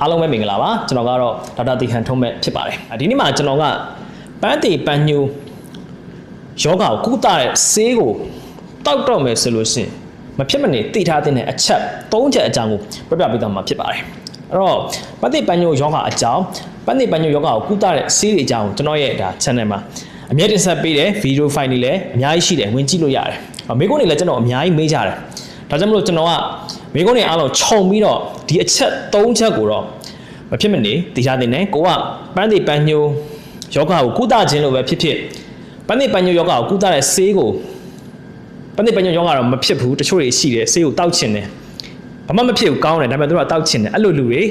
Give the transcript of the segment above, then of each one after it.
အားလုံးပဲမင်္ဂလာပါကျွန်တော်ကတော့ဒေါက်တာတီဟန်ထုံးမဲ့ဖြစ်ပါတယ်ဒီနေ့မှာကျွန်တော်ကပန်းတီပန်းညူယောဂကိုကုသတဲ့ဆေးကိုတောက်တော့မယ်ဆိုလို့ရှိရင်မဖြစ်မနေသိထားတဲ့အချက်၃ချက်အကြောင်းကိုပြပြပေးသွားမှာဖြစ်ပါတယ်အဲ့တော့ပန်းတီပန်းညူယောဂအကြောင်းပန်းတီပန်းညူယောဂကိုကုသတဲ့ဆေးတွေအကြောင်းကျွန်တော်ရဲ့ဒါ channel မှာအမြဲတင်ဆက်ပေးတဲ့ဗီဒီယိုဖိုင်တွေလည်းအများကြီးရှိတယ်ဝင်ကြည့်လို့ရတယ်မိကုန်းတွေလည်းကျွန်တော်အများကြီးမေးကြတယ် ဒါကြောင့်မလို့ကျွန်တော်ကမိကုန်းတွေအားလုံးခြုံပြီးတော့ဒီအချက်၃ချက်ကိုတော့မဖြစ်မနေသိချတင်တယ်ကိုကပန်းတိပန်းညိုယောဂကိုကုသခြင်းလို့ပဲဖြစ်ဖြစ်ပန်းတိပန်းညိုယောဂကိုကုသတဲ့ဆေးကိုပန်းတိပန်းညိုယောဂတော့မဖြစ်ဘူးတချို့တွေရှိတယ်ဆေးကိုတောက်ချင်တယ်ဘာမှမဖြစ်ဘူးကောင်းတယ်ဒါပေမဲ့သူတို့ကတောက်ချင်တယ်အဲ့လိုလူတွေ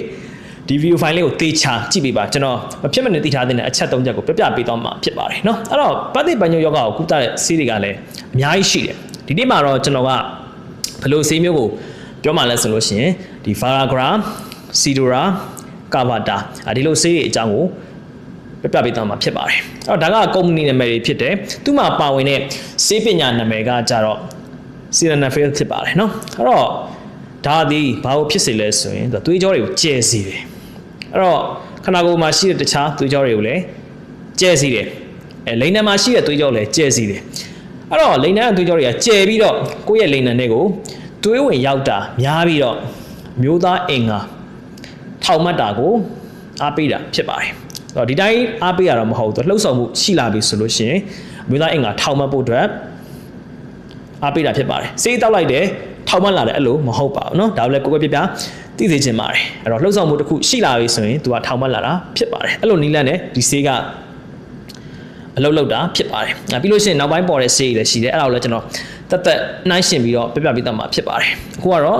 ဒီဗီဒီယိုဖိုင်လေးကိုသေချာကြည့်ပေးပါကျွန်တော်မဖြစ်မနေသိထားတဲ့အချက်၃ချက်ကိုပြပြပေးတော့မှာဖြစ်ပါတယ်เนาะအဲ့တော့ပန်းတိပန်းညိုယောဂကိုကုသတဲ့ဆေးတွေကလည်းအများကြီးရှိတယ်ဒီနေ့မှာတော့ကျွန်တော်က ဘယ်လိုဆေးမျိုးကိုပြောမှလဲဆိုလို့ရှိရင်ဒီ Viagra, Sidora, Kavata ဒီလိုဆေးတွေအကြောင်းကိုပြပြပေးသွားမှာဖြစ်ပါတယ်အဲ့တော့ဒါကကုမ္ပဏီနာမည်တွေဖြစ်တယ်သူ့မှာပါဝင်တဲ့ဆေးပညာနာမည်ကကြတော့ Sildenafil ဖြစ်ပါတယ်เนาะအဲ့တော့ဒါသည်ဘာလို့ဖြစ်စေလဲဆိုရင်သူသွေးကြောတွေကိုကျဲစီတယ်အဲ့တော့ခန္ဓာကိုယ်မှာရှိတဲ့တခြားသွေးကြောတွေကိုလည်းကျဲစီတယ်အဲလိန်နံမှာရှိတဲ့သွေးကြောလည်းကျဲစီတယ် အဲ့တော့လိန်နံကသွေးကြောတွေကကျဲပြီးတော့ကိုယ့်ရဲ့လိန်နံတွေကိုသွေးဝင်ရောက်တာများပြီးတော့မျိုးသားအင်္ဂါထောက်မှတ်တာကိုအားပေးတာဖြစ်ပါတယ်။အဲ့တော့ဒီတိုင်းအားပေးရတော့မဟုတ်ဘူး။လှုပ်ဆောင်မှုရှိလာပြီဆိုလို့ရှိရင်မျိုးသားအင်္ဂါထောက်မှတ်ဖို့အတွက်အားပေးတာဖြစ်ပါတယ်။စေးတောက်လိုက်တယ်ထောက်မှတ်လာတယ်အဲ့လိုမဟုတ်ပါဘူးเนาะ။ဒါလည်းကိုယ်ကိုယ်ပြပြသိစေချင်ပါတယ်။အဲ့တော့လှုပ်ဆောင်မှုတစ်ခုရှိလာပြီဆိုရင်သူကထောက်မှတ်လာတာဖြစ်ပါတယ်။အဲ့လိုနီးလန့်နဲ့ဒီစေးက အလုပ်လုပ်တာဖြစ်ပါတယ်။ပြီးလို့ရှိရင်နောက်ပိုင်းပေါ်တဲ့ဆေးတွေလည်းရှိတယ်။အဲ့ဒါကိုလည်းကျွန်တော်တက်တက်နှိုင်းရှင်ပြီးတော့ပြပြပေးသွားမှာဖြစ်ပါတယ်။အခုကတော့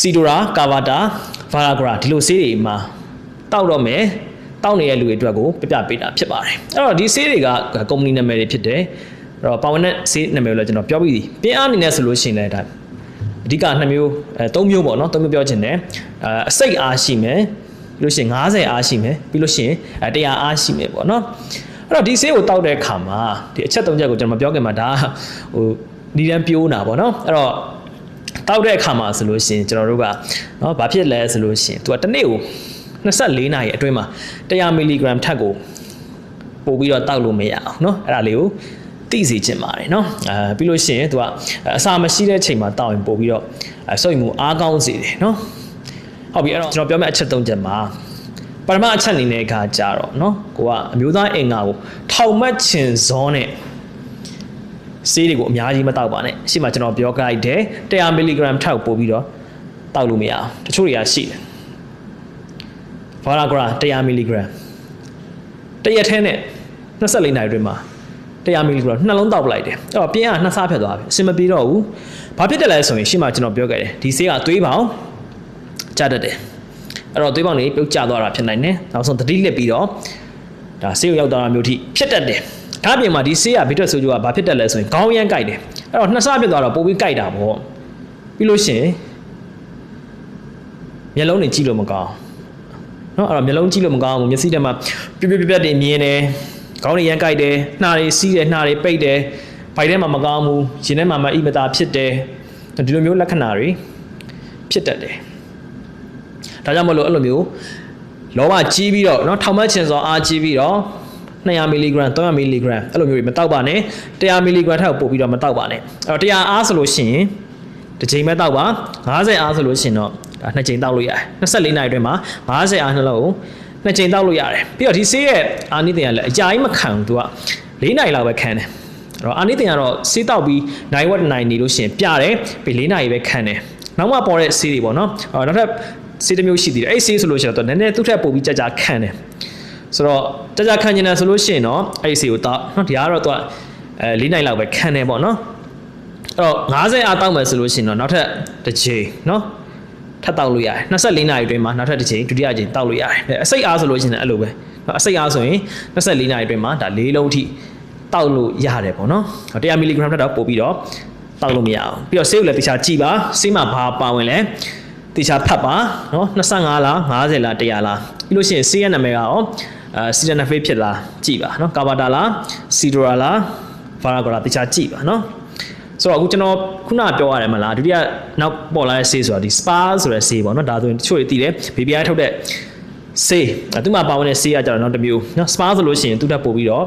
စီဒိုရာကာဗာတာဗာရာဂရာဒီလိုဆေးတွေမှာတောက်တော့မယ်တောက်နေတဲ့လူတွေအတွက်ကိုပြပြပေးတာဖြစ်ပါတယ်။အဲ့တော့ဒီဆေးတွေကကုမ္ပဏီနာမည်တွေဖြစ်တယ်။အဲ့တော့ပါဝင်တဲ့ဆေးနာမည်ကိုလည်းကျွန်တော်ပြောပြီးပြီ။ပြင်းအားအနေနဲ့ဆိုလို့ရှိရင်လည်းဒါအဓိကနှစ်မျိုးအဲသုံးမျိုးပေါ့နော်သုံးမျိုးပြောချင်တယ်။အဲအစိတ်အားရှိမယ်ပြီးလို့ရှိရင်90အားရှိမယ်ပြီးလို့ရှိရင်100အားရှိမယ်ပေါ့နော်။ အဲ့တော့ဒီဆေးကိုတောက်တဲ့အခါမှာဒီအချက်၃ချက်ကိုကျွန်တော်ပြောခင်မှာဒါဟိုနီးတန်းပြိုးတာပေါ့နော်အဲ့တော့တောက်တဲ့အခါမှာဆိုလို့ရှိရင်ကျွန်တော်တို့ကနော်ဘာဖြစ်လဲဆိုလို့ရှိရင်သူကတစ်နေ့ကို24နာရီအတွင်းမှာ100မီလီဂရမ်ထက်ကိုပို့ပြီးတော့တောက်လို့မရအောင်နော်အဲ့ဒါလေးကိုသိစေချင်ပါတယ်နော်အဲပြီးလို့ရှိရင်သူကအစာမရှိတဲ့ချိန်မှာတောက်ရင်ပို့ပြီးတော့စိတ်မှုအားကောင်းစေတယ်နော်ဟုတ်ပြီအဲ့တော့ကျွန်တော်ပြောမယ့်အချက်၃ချက်မှာ ပထမအချက်အနေနဲ့ကကြတော့เนาะကိုကအမျိုးသားအင်္ဂါကိုထောက်မှတ်ခြင်းဇောနဲ့ဆေးတွေကိုအများကြီးမတောက်ပါနဲ့ရှေ့မှာကျွန်တော်ပြောကြိုက်တယ်100မီလီဂရမ်ထောက်ပို့ပြီးတော့တောက်လို့မရအောင်တချို့တွေကရှိတယ်ဗာရာဂရာ100မီလီဂရမ်တရက်ထဲနဲ့24နာရီအတွင်းမှာ100မီလီဂရမ်နှလုံးတောက်ပလိုက်တယ်အဲ့တော့ပြင်းအားနှစ်ဆဖြတ်သွားပြီအဆင်မပြေတော့ဘူးဘာဖြစ်တယ်လဲဆိုရင်ရှေ့မှာကျွန်တော်ပြောခဲ့တယ်ဒီဆေးကသွေးပေါင်ကျတတ်တယ် အဲ့တော့သွေးပေါင်တွေပြုတ်ကျသွားတာဖြစ်နိုင်တယ်နောက်ဆုံးသတိလစ်ပြီးတော့ဒါဆေးရုံရောက်သွားတာမျိုးထိဖြစ်တတ်တယ်ဒါအပြင်မှာဒီဆေးရဘီတက်ဆိုကြကဘာဖြစ်တတ်လဲဆိုရင်ခေါင်းရမ်းကြိုက်တယ်အဲ့တော့နှစ်ဆဖြစ်သွားတော့ပိုပြီးကြိုက်တာပေါ့ပြီးလို့ရှိရင်မျက်လုံးတွေကြည့်လို့မကောင်းနော်အဲ့တော့မျက်လုံးကြည့်လို့မကောင်းဘူးမျက်စိထဲမှာပြပြပြပြတွေမြင်တယ်ခေါင်းတွေရမ်းကြိုက်တယ်နှာတွေစီးတယ်နှာတွေပိတ်တယ်ဘိုက်ထဲမှာမကောင်းဘူးရင်ထဲမှာမအိမတာဖြစ်တယ်ဒီလိုမျိုးလက္ခဏာတွေဖြစ်တတ်တယ် ဒါကြောင့်မလို့အဲ့လိုမျိုးလောဘကြီးပြီးတော့เนาะထောင်မချင်စောအားကြီးပြီးတော့200မီလီဂရမ်300မီလီဂရမ်အဲ့လိုမျိုးတွေမတောက်ပါနဲ့100မီလီဂရမ်ထက်ပို့ပြီးတော့မတောက်ပါနဲ့အဲ့တော့100အားဆိုလို့ရှိရင်တစ်ချိန်ပဲတောက်ပါ90အားဆိုလို့ရှိရင်တော့ဒါနှစ်ချိန်တောက်လို့ရတယ်24နာရီအတွင်းမှာ90အားနှလုံးကိုနှစ်ချိန်တောက်လို့ရတယ်ပြီးတော့ဒီဆေးရဲ့အာနိသင်ကလည်းအကြာကြီးမခံဘူးသူက၄နာရီလောက်ပဲခံတယ်အဲ့တော့အာနိသင်ကတော့ဆေးတောက်ပြီးနိုင်ဝက်နိုင်နေလို့ရှိရင်ပြတယ်ပြီး၄နာရီပဲခံတယ်နောက်မှပေါ်တဲ့ဆေးတွေပေါ့နော်အဲ့နောက်ထပ် ဆေးတစ်မျိုးရှိသေးတယ်အဲ့ဆေးဆိုလို့ရှိရင်တော့နည်းနည်းသူ့ထက်ပိုပြီးကြာကြာခံတယ်ဆိုတော့ကြာကြာခံနေတာဆိုလို့ရှိရင်တော့အဲ့ဒီစီကိုတောက်နော်ဒီကတော့သူကအဲ၄နိုင်လောက်ပဲခံနေပေါ့နော်အဲ့တော့90အားတောက်မယ်ဆိုလို့ရှိရင်တော့နောက်ထပ်တစ်ချိန်နော်ထပ်တောက်လို့ရတယ်24နာရီအတွင်းမှာနောက်ထပ်တစ်ချိန်ဒုတိယချိန်တောက်လို့ရတယ်အစိတ်အားဆိုလို့ရှိရင်အဲ့လိုပဲနော်အစိတ်အားဆိုရင်24နာရီအတွင်းမှာဒါ၄လုံးထိတောက်လို့ရတယ်ပေါ့နော်100မီလီဂရမ်ထက်တော့ပို့ပြီးတော့တောက်လို့မရအောင်ပြီးတော့ဆေးကိုလည်းတခြားကြည့်ပါဆေးမှာဘာပါဝင်လဲ တေချာဖတ်ပါနော်25လား50လား100လားပြီးလို့ရှိရင်စီးရနာမည်ကရောအာစီဒနာဖေးဖြစ်လားကြည်ပါနော်ကာဘာတာလားစီဒရာလားဖာရာဂရာတေချာကြည်ပါနော်ဆိုတော့အခုကျွန်တော်ခုနပြောရတယ်မလားဒုတိယနောက်ပေါ်လာတဲ့ဆေးဆိုတာဒီ spa ဆိုတဲ့ဆေးပေါ့နော်ဒါဆိုရင်တချို့တွေသိတယ် BBI ထုတ်တဲ့ဆေးသူမှပါဝင်တဲ့ဆေးကကြတော့နောက်တစ်မျိုးနော် spa ဆိုလို့ရှိရင်သူ့တက်ပို့ပြီးတော့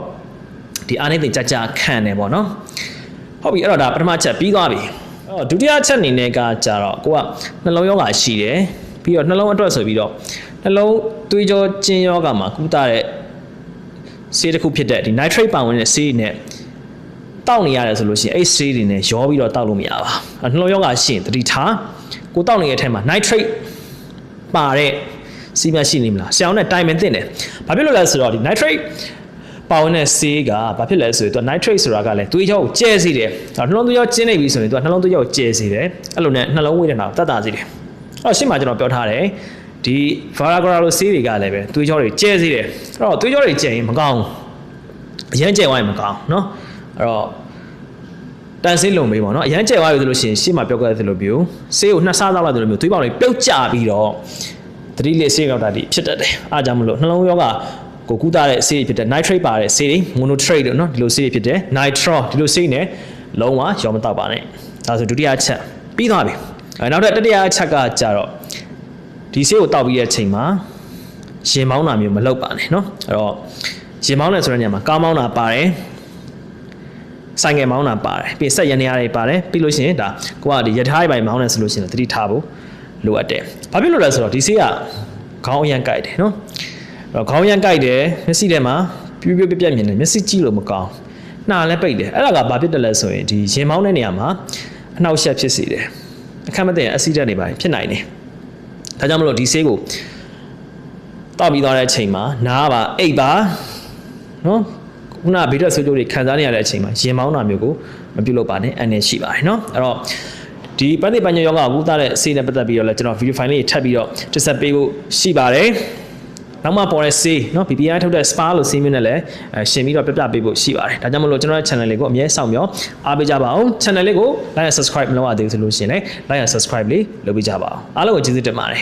ဒီအားနိုင်တဲ့ကြကြခံတယ်ပေါ့နော်ဟုတ်ပြီအဲ့တော့ဒါပထမချက်ပြီးသွားပြီ အဲ့တော့ဒုတိယချက်အနေနဲ့ကကြတော့ကိုကနှလုံးယောဂရှိတယ်ပြီးတော့နှလုံးအတွက်ဆိုပြီးတော့နှလုံးသွေးကြောကျဉ်ယောဂမှာကုသတဲ့ဆေးတစ်ခုဖြစ်တဲ့ဒီ nitrate ပါဝင်တဲ့ဆေးနဲ့တောက်နေရတယ်ဆိုလို့ရှိရင်အဲ့ဆေးတွေနဲ့ရောပြီးတော့တောက်လို့မရပါဘူးနှလုံးရောဂါရှိရင်တတိထားကိုတောက်နေတဲ့အထက်မှာ nitrate ပါတဲ့စီးမြရှိနေမလားဆရာအောင်နဲ့တိုင်ပင်တင်တယ်ဘာဖြစ်လို့လဲဆိုတော့ဒီ nitrate ပါဝင်တဲ့ဆေးကဘာဖြစ်လဲဆိုရင်သူက nitrate ဆိုတာကလည်းသွေးကြောကိုကျဲစေတယ်နှလုံးသွေးကြောကျင်းနေပြီဆိုရင်သူကနှလုံးသွေးကြောကိုကျဲစေတယ်အဲ့လိုနဲ့နှလုံးဝေဒနာကိုတတ်တာစေတယ်အဲ့တော့ရှင်းမှာကျွန်တော်ပြောထားတယ်ဒီ Viagra လိုဆေးတွေကလည်းပဲသွေးကြောတွေကျဲစေတယ်အဲ့တော့သွေးကြောတွေကျဲရင်မကောင်းဘူးအရင်ကျဲသွားရင်မကောင်းเนาะအဲ့တော့တန်ဆင်းလုံမေးပေါ့နော်အရန်ကျဲသွားပြီဆိုလို့ရှိရင်ရှေ့မှာပြောခဲ့တဲ့လိုမျိုးဆေးကိုနှစ်ဆသောက်လိုက်တဲ့လိုမျိုးသွေးပေါင်တွေပြုတ်ကျပြီးတော့သတိလေးဆေးရောက်တာဒီဖြစ်တတ်တယ်အားကြောင့်မလို့နှလုံးရောဂါ ကိုကူးတာတဲ့ဆေးတွေဖြစ်တဲ့ nitrate ပါတဲ့ဆေးတွေ monotrate လို့နော်ဒီလိုဆေးတွေဖြစ်တဲ့ nitro ဒီလိုဆေးနဲ့လုံးဝရောမတောက်ပါနဲ့ဒါဆိုဒုတိယအချက်ပြီးသွားပြီအဲနောက်ထပ်တတိယအချက်ကကြတော့ဒီဆေးကိုတောက်ပြီးတဲ့အချိန်မှာရင်မောင်းတာမျိုးမလုပ်ပါနဲ့နော်အဲ့တော့ရင်မောင်းတယ်ဆိုတဲ့နေရာမှာကားမောင်းတာပါတယ်ဆိုင်ငယ်မောင်းတာပါတယ်ပြီးဆက်ရနေရတယ်ပါတယ်ပြီးလို့ရှိရင်ဒါကိုကဒီရထားပိုင်းမောင်းတယ်ဆိုလို့ရှိရင်သတိထားဖို့လိုအပ်တယ်။ဘာဖြစ်လို့လဲဆိုတော့ဒီဆေးကခေါင်းအရန်ကြိုက်တယ်နော်။ တော့ခေါင်းအရန်ကြိုက်တယ်မျက်စိထဲမှာပြပြပြပြမြင်တယ်မျက်စိကြည့်လို့မကောင်းနှာလည်းပိတ်တယ်အဲ့ဒါကဘာဖြစ်တယ်လဲဆိုရင်ဒီရင်မောင်းတဲ့နေရာမှာအနှောက်အယှက်ဖြစ်စေတယ်အခက်မသိရင်အဆီဒတ်တွေပါဖြစ်နိုင်တယ်ဒါကြောင့်မလို့ဒီဆေးကိုတောက်ပြီးသွားတဲ့အချိန်မှာနားပါအိတ်ပါနော်ခုနဗီဒီယိုဆိုးကျိုးတွေခံစားနေရတဲ့အချိန်မှာရင်မောင်းတာမျိုးကိုမပြုတ်လို့ပါနဲ့အန်နေရှိပါတယ်နော်အဲ့တော့ဒီပန်းတိပညာယောဂကိုကူသားတဲ့ဆေးနဲ့ပတ်သက်ပြီးတော့လည်းကျွန်တော်ဗီဒီယိုဖိုင်လေးထပ်ပြီးတော့တစ်ဆက်ပေးဖို့ရှိပါတယ် နောက်မှပေါ်တဲ့ဆေးနော် BPI ထုတ်တဲ့ SPA လို့ဆေးမျိုးနဲ့လည်းရှင်ပြီးတော့ပြပြပေးဖို့ရှိပါတယ်ဒါကြောင့်မလို့ကျွန်တော်ရဲ့ channel လေးကိုအမြဲဆောင်မျှော်အားပေးကြပါအောင် channel လေးကို like and subscribe မလုပ်ရသေးဘူးဆိုလို့ရှိရင်လည်း like and subscribe လေးလုပ်ပေးကြပါအောင်အားလုံးကိုကျေးဇူးတင်ပါတယ်